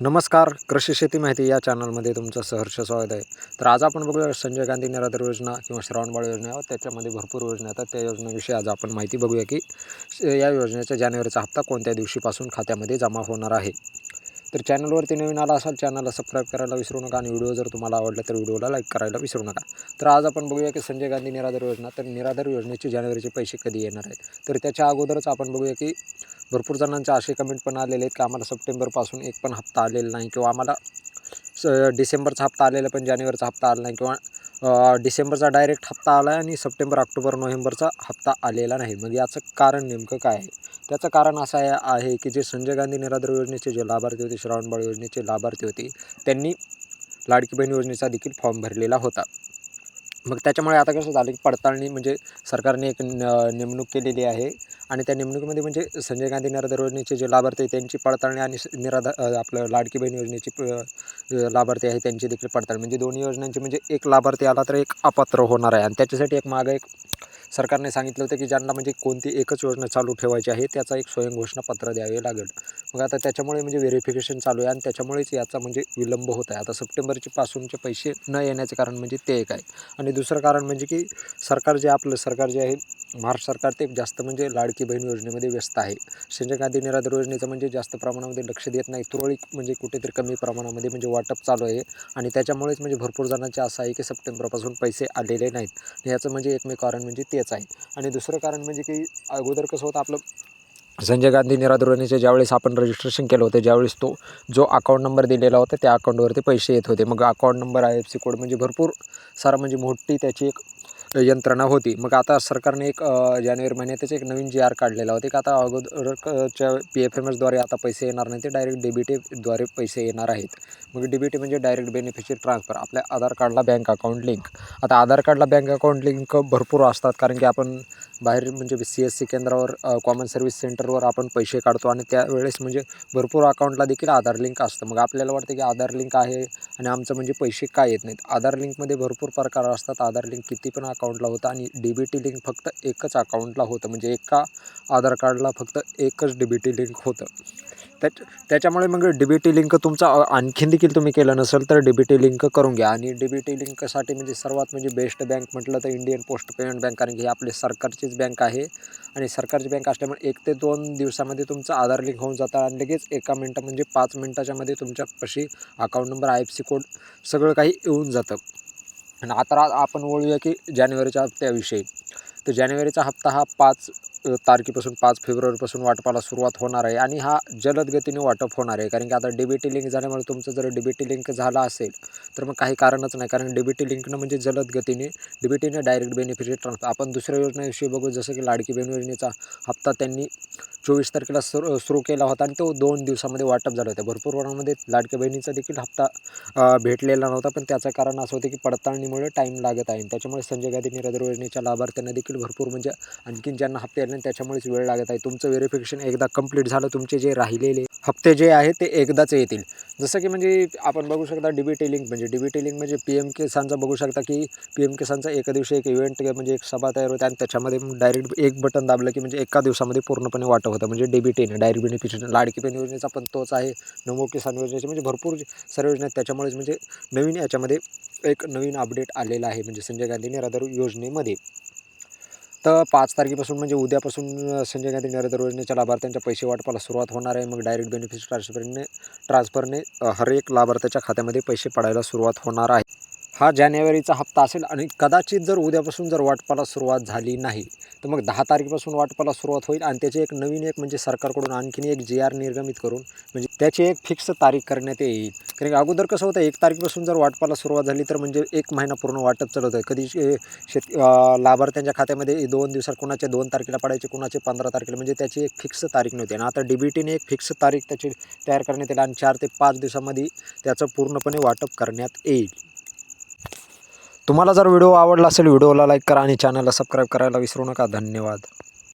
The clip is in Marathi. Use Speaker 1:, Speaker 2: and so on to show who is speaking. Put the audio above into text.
Speaker 1: नमस्कार कृषी शेती माहिती या चॅनलमध्ये तुमचं सहर्ष स्वागत आहे. तर आज आपण बघूया संजय गांधी निराधार योजना किंवा श्रावणबाळ योजना आहे, त्याच्यामध्ये भरपूर योजना येतात त्या योजनेविषयी आज आपण माहिती बघूया की या योजनेचा जानेवारीचा हप्ता कोणत्या दिवशीपासून खात्यामध्ये जमा होणार आहे? तर चॅनलवरती नवीन आला असाल चॅनलला सबस्क्राईब करायला विसरू नका आणि व्हिडिओ जर तुम्हाला आवडला तर व्हिडिओला लाईक करायला विसरू नका. तर आज आपण बघूया की संजय गांधी निराधार योजना तर निराधार योजनेचे जानेवारीचे पैसे कधी येणार आहेत? तर त्याच्या अगोदरच आपण बघूया की भरपूर जणांचे असे कमेंट पण आलेले आहेत की आम्हाला सप्टेंबरपासून एक पण हप्ता आलेला नाही किंवा आम्हाला स डिसेंबरचा हप्ता आलेला पण जानेवारीचा हप्ता आला नाही किंवा डिसेंबरचा डायरेक्ट हप्ता आला आहे आणि सप्टेंबर ऑक्टोबर नोव्हेंबरचा हप्ता आलेला नाही. मग याचं कारण नेमकं काय आहे? त्याचं कारण असं आहे आहे की जे संजय गांधी निराधार योजनेचे जे लाभार्थी होते श्रावणबाळ योजनेचे लाभार्थी होते त्यांनी लाडकी बहीण योजनेचा देखील फॉर्म भरलेला होता. मग त्याच्यामुळे आता कसं झालं की पडताळणी म्हणजे सरकारने एक न- नेमणूक केलेली आहे आणि त्या नेमणुकीमध्ये म्हणजे संजय गांधी निराधार योजनेचे जे लाभार्थी त्यांची पडताळणी आणि निराधार आपलं लाडकी बहीण योजनेची लाभार्थी आहे त्यांची देखील पडताळणी म्हणजे दोन्ही योजनांची म्हणजे एक लाभार्थी आला तर एक अपात्र होणार आहे. आणि त्याच्यासाठी एक मागं एक सरकारने सांगितलं होतं की ज्यांना म्हणजे कोणती एकच योजना चालू ठेवायची आहे त्याचा एक स्वयंघोषणापत्र द्यावे लागेल. मग आता त्याच्यामुळे म्हणजे व्हेरिफिकेशन चालू आहे आणि त्याच्यामुळेच याचा म्हणजे विलंब होत आहे. आता सप्टेंबरचे पासूनचे पैसे न येण्याचे कारण म्हणजे ते एक आहे. आणि दुसरं कारण म्हणजे की सरकार जे आपलं सरकार जे आहे महाराष्ट्र सरकार ते जास्त म्हणजे लाडकी बहीण योजनेमध्ये व्यस्त आहे. संजय गांधी निराधार योजनेचं म्हणजे जास्त प्रमाणामध्ये लक्ष देत नाही. तुरळक म्हणजे कुठेतरी कमी प्रमाणामध्ये म्हणजे वाटप चालू आहे. आणि त्याच्यामुळेच म्हणजे भरपूर जणांचे असं आहे की सप्टेंबरपासून पैसे आलेले नाहीत. याचं म्हणजे एकमेव कारण म्हणजे तेच आहे. आणि दुसरं कारण म्हणजे की अगोदर कसं होतं आपलं संजय गांधी निराधार योजनेचे ज्यावेळेस आपण रजिस्ट्रेशन केलं होतं ज्यावेळेस तो जो अकाउंट नंबर दिलेला होता त्या अकाउंटवरती पैसे येत होते. मग account number I F C code म्हणजे भरपूर सारा म्हणजे मोठी त्याची एक यंत्रणा होती. मग आता सरकारने एक जानेवारी महिन्यातच एक नवीन जी आर काढलेला होता. की आता अगोदरच्या पी एफ एम एसद्वारे आता पैसे येणार नाही ते डायरेक्ट डेबिटेद्वारे पैसे येणार आहेत. मग डेबिटी म्हणजे डायरेक्ट बेनिफिशियरी ट्रान्सफर आपल्या आधार कार्डला बँक अकाउंट लिंक आता आधार कार्डला बँक अकाउंट लिंक भरपूर असतात कारण की आपण बाहेर म्हणजे सी एस सी केंद्रावर कॉमन सर्व्हिस सेंटरवर आपण पैसे काढतो आणि त्यावेळेस म्हणजे भरपूर अकाउंटला देखील आधार लिंक असतं. मग आपल्याला वाटतं की आधार लिंक आहे आणि आमचं म्हणजे पैसे काय येत नाहीत? आधार लिंकमध्ये भरपूर प्रकार असतात. आधार लिंक किती पण अकाउंटला होतं आणि डी बी टी लिंक फक्त एकच अकाउंटला होतं. म्हणजे एका आधार कार्डला फक्त एकच डी बी टी लिंक होतं. त्याच त्याच्यामुळे मग डी बी टी लिंक तुमचा आणखीन देखील तुम्ही केलं नसेल तर डी बी टी लिंक करून घ्या. आणि डी बी टी लिंकसाठी म्हणजे सर्वात म्हणजे बेस्ट बँक म्हटलं तर इंडियन पोस्ट पेमेंट बँक कारण की ही आपली सरकारचीच बँक आहे. आणि सरकारची बँक असल्यामुळे एक ते दोन दिवसामध्ये तुमचं आधार लिंक होऊन जातं आणि लगेच एका मिनटं म्हणजे पाच मिनटाच्यामध्ये तुमच्यापाशी account number I F C code सगळं काही येऊन जातं. आणि आता आपण बोलूया की जानेवारीच्या हप्त्याविषयी. तर जानेवारीचा हप्ता हा पाच तारखेपासून पाच फेब्रुवारीपासून वाटपाला सुरुवात होणार आहे आणि हा जलद गतीने वाटप होणार आहे. कारण की आता डी लिंक झाल्यामुळे तुमचं जर डी लिंक झाला असेल तर मग काही कारणच नाही. कारण डी लिंकनं म्हणजे जलद गतीने डी डायरेक्ट बेनिफिशियरी ट्रान्सफर आपण दुसऱ्या योजनेविषयी बघू जसं की लाडकी बहीण योजनेचा हप्ता त्यांनी चोवीस तारखेला सुरू सुरू केला होता आणि तो दोन दिवसामध्ये वाटप झाला होता. भरपूर प्रमाणामध्ये लाडक्या बहिणीचा देखील हप्ता भेटलेला नव्हता. पण त्याचं कारण असं होतं की पडताळणीमुळे टाईम लागत आहे. आणि त्याच्यामुळे संजय गांधी निराधार योजनेच्या लाभार्थ्यांना देखील भरपूर म्हणजे आणखीन ज्यांना हप्ते आले त्याच्यामुळेच वेळ लागत आहे. तुमचं व्हेरिफिकेशन एकदा कंप्लीट झालं तुमचे जे राहिलेले हप्ते जे आहे ते एकदाच येतील. जसं की म्हणजे आपण बघू शकता डी बी टी लिंक म्हणजे डी बी टी लिंक म्हणजे पी एम किसानचा बघू शकता की पी एम किसानचा एका दिवशी एक इव्हेंट म्हणजे एक सभा तयार होते आणि त्याच्यामध्ये डायरेक्ट एक बटन दाबलं की म्हणजे एका दिवसामध्ये पूर्णपणे वाटप होतं. म्हणजे डी बी टीने डायरेक्ट बेनिफिशियल लाडकी पेन योजनेचा पण तोच आहे. नमो किसान योजनेचे म्हणजे भरपूर सर्व योजना आहेत. त्याच्यामुळेच म्हणजे नवीन याच्यामध्ये एक नवीन अपडेट आलेला आहे. म्हणजे संजय गांधी निराधार योजनेमध्ये. तर पाच तारखेपासून म्हणजे उद्यापासून संजय गांधी नरेंद्र योजनेच्या लाभार्थ्यांच्या पैसे वाटपाला सुरुवात होणार आहे. मग डायरेक्ट बेनिफिट ट्रान्सफरने ट्रान्सफरने हर एक लाभार्थ्याच्या खात्यामध्ये पैसे पडायला सुरुवात होणार आहे. हा जानेवारीचा हप्ता असेल आणि कदाचित जर उद्यापासून जर वाटपाला सुरुवात झाली नाही तर मग दहा तारखेपासून वाटपाला सुरुवात होईल आणि त्याची एक नवीन एक म्हणजे सरकारकडून आणखीन एक जी आर निर्गमित करून म्हणजे त्याची एक फिक्स तारीख करण्यात येईल. कारण की अगोदर कसं होतं एक तारखेपासून जर वाटपाला सुरुवात झाली तर म्हणजे एक महिना पूर्ण वाटप चालत आहे कधी शेत लाभार्थ्यांच्या खात्यामध्ये दोन दिवसात कुणाचे दोन तारखेला पडायचे कुणाचे पंधरा तारखेला म्हणजे त्याची एक फिक्स तारीख नव्हती. आणि आता डी बी टीने एक फिक्स तारीख त्याची तयार करण्यात येईल आणि चार ते पाच दिवसामध्ये त्याचं पूर्णपणे वाटप करण्यात येईल. तुम्हाला जर व्हिडिओ आवडला असेल व्हिडिओला लाईक करा आणि चॅनलला सबस्क्राईब करायला विसरू नका. धन्यवाद.